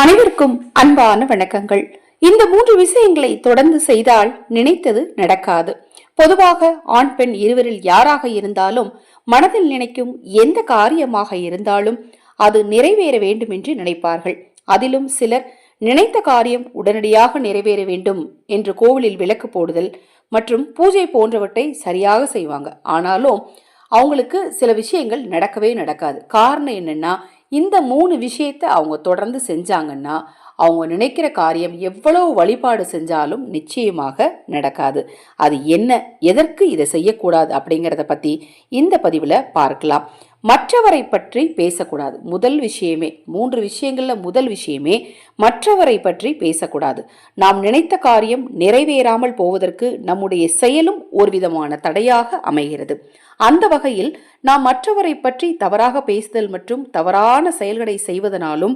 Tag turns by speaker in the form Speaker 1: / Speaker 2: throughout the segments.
Speaker 1: அனைவருக்கும் அன்பான வணக்கங்கள். இந்த மூன்று விஷயங்களை தொடர்ந்து செய்தால் நினைத்தது நடக்காது. பொதுவாக ஆண் பெண் இருவரில் யாராக இருந்தாலும் மனதில் நினைக்கும் எந்த காரியமாக இருந்தாலும் அது நிறைவேற வேண்டும் என்று நினைப்பார்கள். அதிலும் சிலர் நினைத்த காரியம் உடனடியாக நிறைவேற வேண்டும் என்று கோவிலில் விளக்கு போடுதல் மற்றும் பூஜை போன்றவற்றை சரியாக செய்வாங்க. ஆனாலும் அவங்களுக்கு சில விஷயங்கள் நடக்கவே நடக்காது. காரணம் என்னன்னா இந்த மூணு விஷயத்தை அவங்க தொடர்ந்து செஞ்சாங்கன்னா அவங்க நினைக்கிற காரியம் எவ்வளவு வழிபாடு செஞ்சாலும் நிச்சயமாக நடக்காது. அது என்ன எதற்கு இதை செய்யக்கூடாது அப்படிங்கிறத பற்றி இந்த பதிவில் பார்க்கலாம். மற்றவரை பற்றி பேசக்கூடாது. முதல் விஷயமே மூன்று விஷயங்களில் முதல் விஷயமே மற்றவரை பற்றி பேசக்கூடாது. நாம் நினைத்த காரியம் நிறைவேறாமல் போவதற்கு நம்முடைய செயலும் ஒரு விதமான தடையாக அமைகிறது. அந்த வகையில் நாம் மற்றவரை பற்றி தவறாக பேசுதல் மற்றும் தவறான செயல்களை செய்வதனாலும்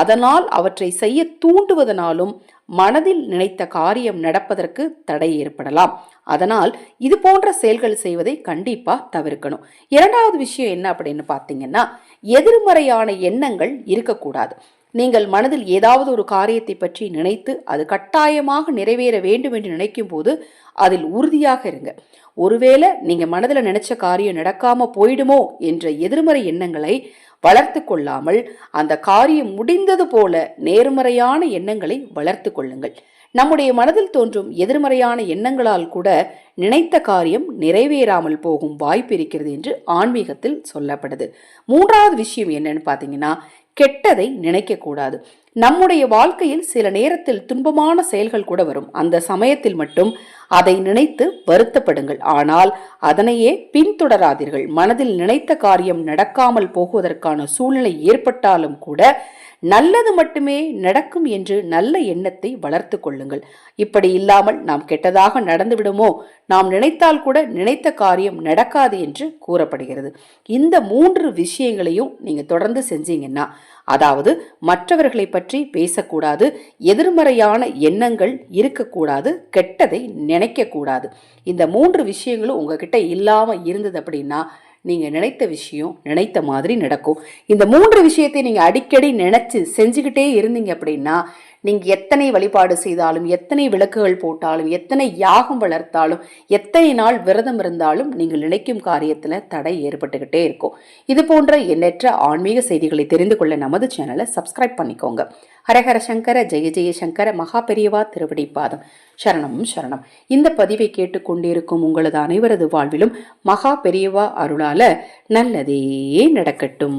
Speaker 1: அதனால் அவற்றை செய்ய தூண்டுவதனாலும் மனதில் நினைத்த காரியம் நடப்பதற்கு தடை ஏற்படலாம். அதனால் இது போன்ற செயல்கள் செய்வதை கண்டிப்பா தவிர்க்கணும். இரண்டாவது விஷயம் என்ன அப்படின்னு பார்த்தீங்கன்னா எதிர்மறையான எண்ணங்கள் இருக்கக்கூடாது. நீங்கள் மனதில் ஏதாவது ஒரு காரியத்தை பற்றி நினைத்து அது கட்டாயமாக நிறைவேற வேண்டும் என்று நினைக்கும் போது அதில் உறுதியாக இருங்க. ஒருவேளை நீங்க மனதில் நினைச்ச காரியம் நடக்காம போயிடுமோ என்ற எதிர்மறை எண்ணங்களை வளர்த்து கொள்ளாமல் அந்த காரியம் முடிந்தது போல நேர்மறையான எண்ணங்களை வளர்த்து கொள்ளுங்கள். நம்முடைய மனதில் தோன்றும் எதிர்மறையான எண்ணங்களால் கூட நினைத்த காரியம் நிறைவேறாமல் போகும் வாய்ப்பு இருக்கிறது என்று ஆன்மீகத்தில் சொல்லப்படுது. மூன்றாவது விஷயம் என்னன்னு பார்த்தீங்கன்னா கெட்டதை நினைக்கக்கூடாது. நம்முடைய வாழ்க்கையில் சில நேரத்தில் துன்பமான செயல்கள் கூட வரும். அந்த சமயத்தில் மட்டும் அதை நினைத்து வருத்தப்படுங்கள். ஆனால் அதனையே பின்தொடராதீர்கள். மனதில் நினைத்த காரியம் நடக்காமல் போகுவதற்கான சூழ்நிலை ஏற்பட்டாலும் கூட நல்லது மட்டுமே நடக்கும் என்று நல்ல எண்ணத்தை வளர்த்து கொள்ளுங்கள். இப்படி இல்லாமல் நாம் கெட்டதாக நடந்து விடுமோ? நாம் நினைத்தால் கூட நினைத்த காரியம் நடக்காது என்று கூறப்படுகிறது. இந்த மூன்று விஷயங்களையும் நீங்கள் தொடர்ந்து செஞ்சீங்கன்னா அதாவது மற்றவர்களை பற்றி பேசக்கூடாது எதிர்மறையான எண்ணங்கள் இருக்கக்கூடாது கெட்டதை நினைக்கக்கூடாது. இந்த மூன்று விஷயங்களும் உங்ககிட்ட இல்லாமல் இருந்தது அப்படின்னா நீங்கள் நினைத்த விஷயம் நினைத்த மாதிரி நடக்கும். இந்த மூன்று விஷயத்தை நீங்கள் அடிக்கடி நினச்சி செஞ்சுக்கிட்டே இருந்தீங்க அப்படின்னா நீங்கள் எத்தனை வழிபாடு செய்தாலும் எத்தனை விளக்குகள் போட்டாலும் எத்தனை யாகம் வளர்த்தாலும் எத்தனை நாள் விரதம் இருந்தாலும் நீங்கள் நினைக்கும் காரியத்தில் தடை ஏற்பட்டுக்கிட்டே இருக்கும். இது போன்ற எண்ணற்ற ஆன்மீக செய்திகளை தெரிந்து கொள்ள நமது சேனலை சப்ஸ்கிரைப் பண்ணிக்கோங்க. ஹரஹர சங்கர ஜெய ஜெய சங்கர மகா பெரியவா திருவடி பாதம். சரணம் சரணம். இந்த பதிவை கேட்டுக்கொண்டிருக்கும் உங்களது அனைவரது வாழ்விலும் மகா பெரியவா அருளால நல்லதே நடக்கட்டும்.